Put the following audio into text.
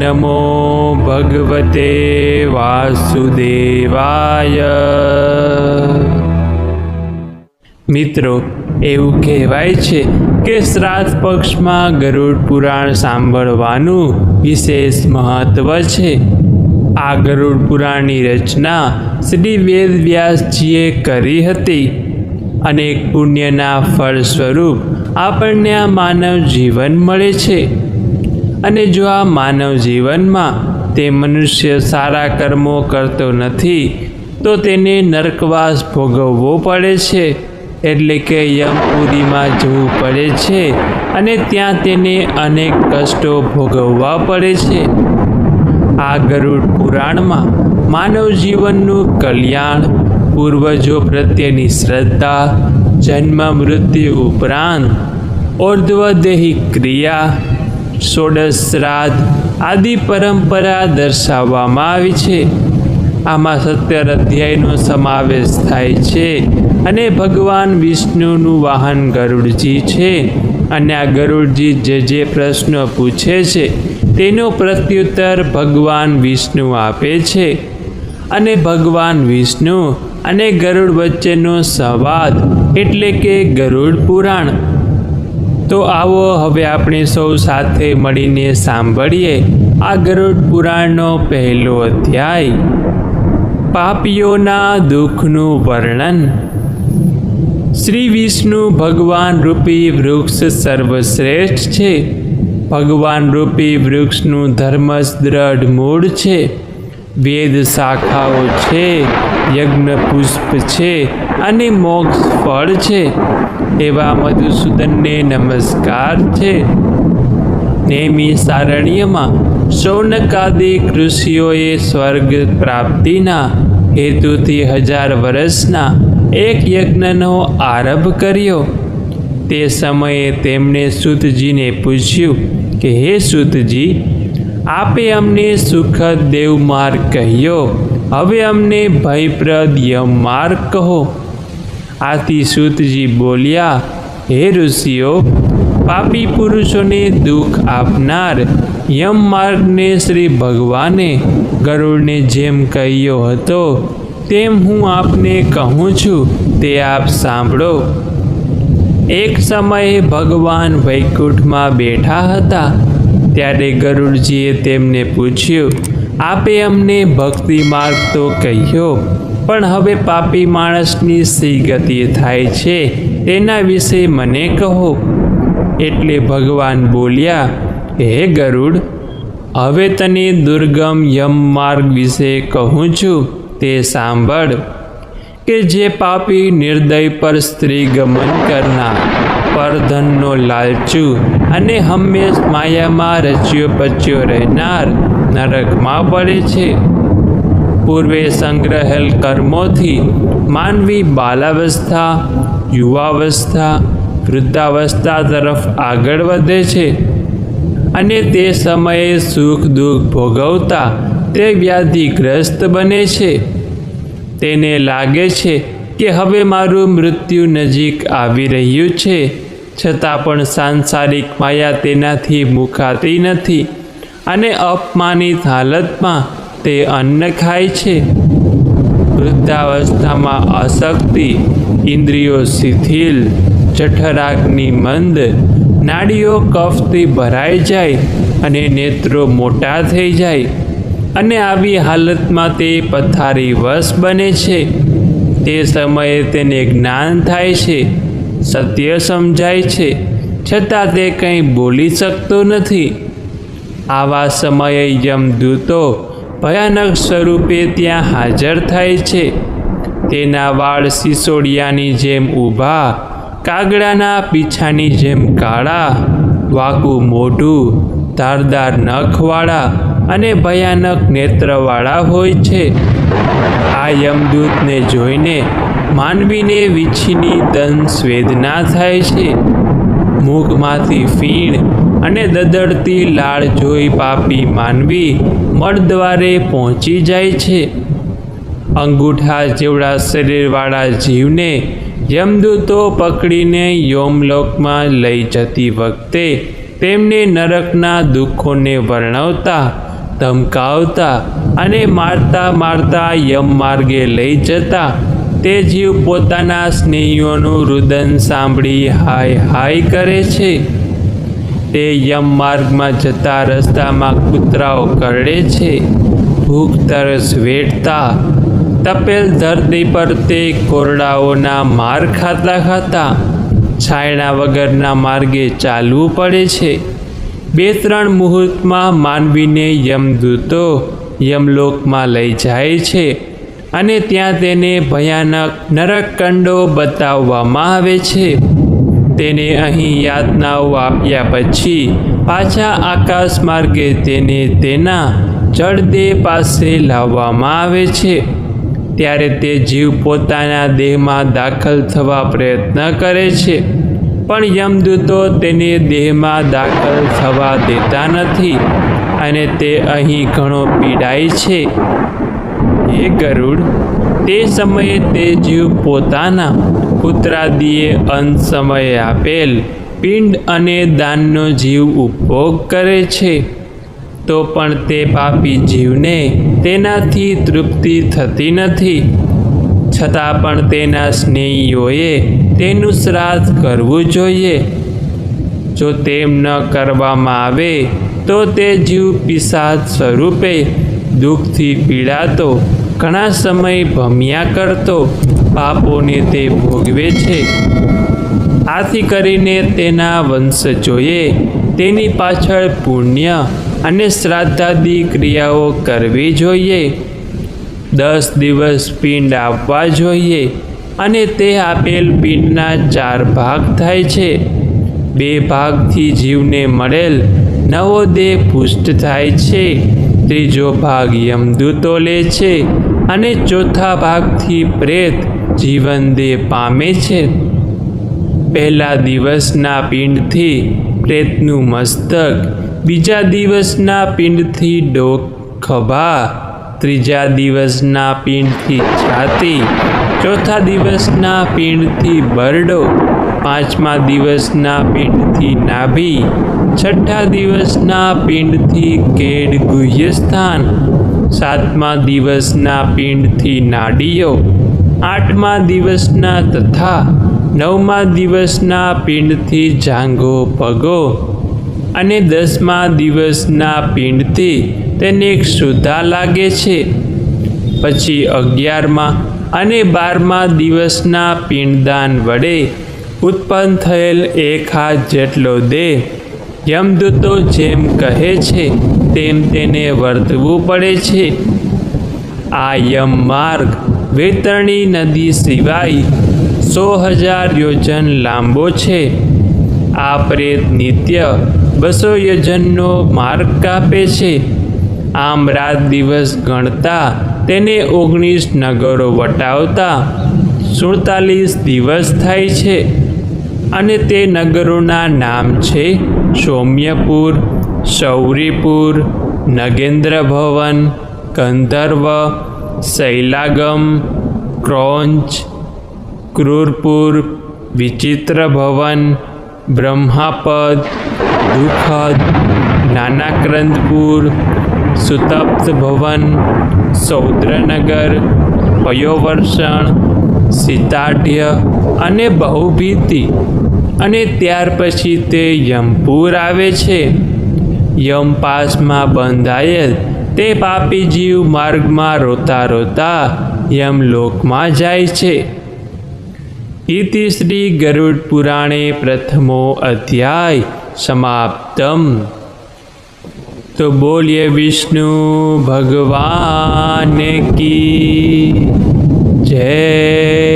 નમો ભગવતે વાસુદેવાય મિત્રો એવું કહેવાય છે કે શ્રાદ્ધ પક્ષમાં ગરુડ પુરાણ સાંભળવાનું વિશેષ મહત્વ છે. આ ગરુડ પુરાણની રચના શ્રી વેદ વ્યાસજીએ કરી હતી. અનેક પુણ્યના ફળ સ્વરૂપ આપણને આ માનવ જીવન મળે છે. અને જો આ માનવ જીવનમાં તે મનુષ્ય સારા કર્મો કરતો નથી, તો તેને નરકવાસ ભોગવવો પડે છે. એટલે કે યમપુરીમાં જવું પડે છે અને ત્યાં તેને અનેક કષ્ટો ભોગવવા પડે છે. આ ગરુડ પુરાણમાં માનવ જીવનનું કલ્યાણ, પૂર્વજો પ્રત્યેની શ્રદ્ધા, જન્મ મૃત્યુ ઉપરાંત ઓર્ધ્વદેહી ક્રિયા ષોડશ શ્રાદ્ધ આદિ પરંપરા દર્શાવવામાં આવી છે. આમાં સત્તર અધ્યાયનો સમાવેશ થાય છે અને ભગવાન વિષ્ણુનું વાહન ગરુડજી છે અને આ ગરુડજી જે જે પ્રશ્નો પૂછે છે તેનો પ્રત્યુત્તર ભગવાન વિષ્ણુ આપે છે. અને ભગવાન વિષ્ણુ અને ગરુડ વચ્ચેનો સંવાદ એટલે કે ગરુડ પુરાણ તો આવો હવે આપણે સૌ સાથે મળીને સાંભળીએ આ ગરુડ પુરાણનો પહેલો અધ્યાય. પાપીઓના દુઃખનું વર્ણન. શ્રી વિષ્ણુ ભગવાન રૂપી વૃક્ષ સર્વશ્રેષ્ઠ છે. ભગવાન રૂપી વૃક્ષનું ધર્મ દ્રઢ મૂળ છે. વેદ શાખાઓ છે, યજ્ઞ પુષ્પ છે અને મોક્ષ ફળ છે. એવા મધુસૂદનને નમસ્કાર છે. નેમી સારણ્યમાં શૌનકાદિક ઋષિઓએ સ્વર્ગ પ્રાપ્તિના હેતુથી હજાર વર્ષના એક યજ્ઞનો આરંભ કર્યો. તે સમયે તેમણે સુતજીને પૂછ્યું કે, હે સુતજી આપે અમને સુખદ દેવ માર્ગ કહ્યો. હવે અમને ભયપ્રદ યમ માર્ગ કહો. આથી સુતજી બોલ્યા, હે ઋષિઓ, પાપી પુરુષોને દુઃખ આપનાર યમ માર્ગને શ્રી ભગવાને ગરુડને જેમ કહ્યો હતો, તેમ હું આપને કહું છું, તે આપ સાંભળો. એક સમયે ભગવાન વૈકુંઠમાં બેઠા હતા. ત્યારે ગરુડજીએ તેમને પૂછ્યું, આપે અમને ભક્તિ માર્ગ તો કહ્યો, પણ હવે પાપી માણસની સી ગતિ થાય છે, તેના વિશે મને કહો. એટલે ભગવાન બોલ્યા, હે ગરુડ, હવે તને દુર્ગમ યમ માર્ગ વિશે કહું છું, તે સાંભળ. કે જે પાપી નિર્દય પર સ્ત્રી ગમન કરનાર, પરધનનો લાલચુ અને હંમેશ માયામાં રચ્યો પચ્યો રહેનાર નરકમાં પડે છે. પૂર્વે સંગ્રહેલ કર્મોથી માનવી બાલાવસ્થા, યુવાવસ્થા, વૃદ્ધાવસ્થા તરફ આગળ વધે છે અને તે સમયે સુખ દુઃખ ભોગવતા તે વ્યાધિગ્રસ્ત બને છે. તેને લાગે છે કે હવે મારું મૃત્યુ નજીક આવી રહ્યું છે. છતાં પણ સાંસારિક માયા તેનાથી મુકાતી નથી અને અપમાનિત હાલતમાં તે અન્ન ખાય છે. વૃદ્ધાવસ્થામાં અશક્તિ, ઇન્દ્રિયો શિથિલ, જઠરાગની મંદ, નાડીઓ કફથી ભરાઈ જાય અને નેત્રો મોટા થઈ જાય. અને આવી હાલતમાં તે પથારી વશ બને છે. તે સમયે તેને જ્ઞાન થાય છે, સત્ય સમજાય છે, છતાં તે કંઈ બોલી શકતો નથી. આવા સમયે યમદૂતો ભયાનક સ્વરૂપે ત્યાં હાજર થાય છે. તેના વાળ સિસોડિયાની જેમ ઊભા, કાગડાના પીછાની જેમ કાળા, વાકું મોઢું, ધારદાર નખવાળા અને ભયાનક નેત્રવાળા હોય છે. આ યમદૂતને જોઈને માનવીને વીછીની દંશ વેદના થાય છે. મુખમાંથી ફીણ અને દદડતી લાળ જોઈ પાપી માનવી મળદ્વારે પહોંચી જાય છે. અંગૂઠા જેવડા શરીરવાળા જીવને યમદૂતો પકડીને યોમલોકમાં લઈ જતી વખતે તેમને નરકના દુઃખોને વર્ણવતા ધમકાવતા અને મારતા મારતા યમ માર્ગે લઈ જતા તે જીવ પોતાના સ્નેહીઓનું રુદન સાંભળી હાય હાય કરે છે. તે યમ માર્ગમાં જતા રસ્તામાં કૂતરાઓ કરડે છે. ભૂખ તરસ વેઠતા તપેલ ધરતી પર તે કોરડાઓના માર ખાતા ખાતા છાયણા વગરના માર્ગે ચાલવું પડે છે. બે ત્રણ મુહૂર્તમાં માનવીને યમદૂતો યમલોકમાં લઈ જાય છે અને ત્યાં તેને ભયાનક નરકકંડો બતાવવામાં આવે છે. તેને અહીં યાતનાઓ આપ્યા પછી પાછા આકાશ માર્ગે તેને તેના જળદે પાસે લાવવામાં આવે છે. ત્યારે તે જીવ પોતાના દેહમાં દાખલ થવા પ્રયત્ન કરે છે. પણ યમદૂતો તેને દેહમાં દાખલ થવા દેતા નથી અને તે અહીં ઘણો પીડાય છે. એ ગરુડ, તે સમયે તે જીવ પોતાના પુત્રાદિએ અંત સમયે આપેલ પિંડ અને દાનનો જીવ ઉપભોગ કરે છે. તો પણ તે પાપી જીવને તેનાથી તૃપ્તિ થતી નથી. છતાં પણ તેના સ્નેહીઓએ તેનું શ્રાદ્ધ કરવું જોઈએ. જો તેમ ન કરવામાં આવે, તો તે જીવ પિશાચ સ્વરૂપે દુઃખથી પીડાતો, ઘણા સમય ભમ્યા કરતો પાપોને તે ભોગવે છે. આથી કરીને તેના વંશજોએ તેની પાછળ પુણ્ય અને શ્રાદ્ધાદી ક્રિયાઓ કરવી જોઈએ. દસ દિવસ પિંડ આપવા જોઈએ અને તે આપેલ પિંડના ચાર ભાગ થાય છે. બે ભાગથી જીવને મળેલ નવો દેહ પુષ્ટ થાય છે. ત્રીજો ભાગ યમદૂતો લે છે અને ચોથા ભાગથી પ્રેત જીવન દેહ પામે છે. પહેલા દિવસના પિંડથી પ્રેતનું મસ્તક, બીજા દિવસના પિંડથી ડોક ખભા ત્રીજા દિવસના પિંડથી છાતી, ચોથા દિવસના પિંડથી બરડો, પાંચમા દિવસના પિંડથી નાભી, છઠ્ઠા દિવસના પિંડથી કેડ ગુહ્યસ્થાન, સાતમા દિવસના પિંડથી નાડીઓ, આઠમા દિવસના તથા નવમા દિવસના પિંડથી જાંઘો પગો અને દસમા દિવસના પિંડથી તેને શુદ્ધા લાગે છે. પછી અગિયારમા અને બારમા દિવસના પિંડદાન વડે ઉત્પન્ન થયેલ એક હાથ જેટલો દેહ યમદૂતો જેમ કહે છે, તેમ તેને વર્તવું પડે છે. આ યમ માર્ગ વેતરણી નદી સિવાય સો હજાર યોજન લાંબો છે. આ પ્રેત નિત્ય બસો યોજનનો માર્ગ કાપે છે. આમ રાત દિવસ ગણતા તેને ઓગણીસ નગરો વટાવતા સુડતાલીસ દિવસ થાય છે. અને તે નગરોના નામ છે સૌમ્યપુર શૌરીપુર નગેન્દ્ર ભવન, ગંધર્વ શૈલાગમ ક્રોંચ, ક્રૂરપુર, વિચિત્ર ભવન બ્રહ્માપદ, દુઃખદ, નાનાક્રંદપુર, સુતપ્ત ભવન, સૌદ્રનગર, પયોવર્ષણ, સીતાઢ્ય અને બહુભીતિ. અને ત્યાર પછી તે યમપુર આવે છે. યમપાસમાં બંધાયેલ તે પાપી જીવ માર્ગમાં રોતા રોતા યમલોકમાં જાય છે. ઇતિ શ્રી ગરુડ પુરાણે પ્રથમો અધ્યાય સમાપ્તમ. તો બોલીએ વિષ્ણુ ભગવાન કી જય.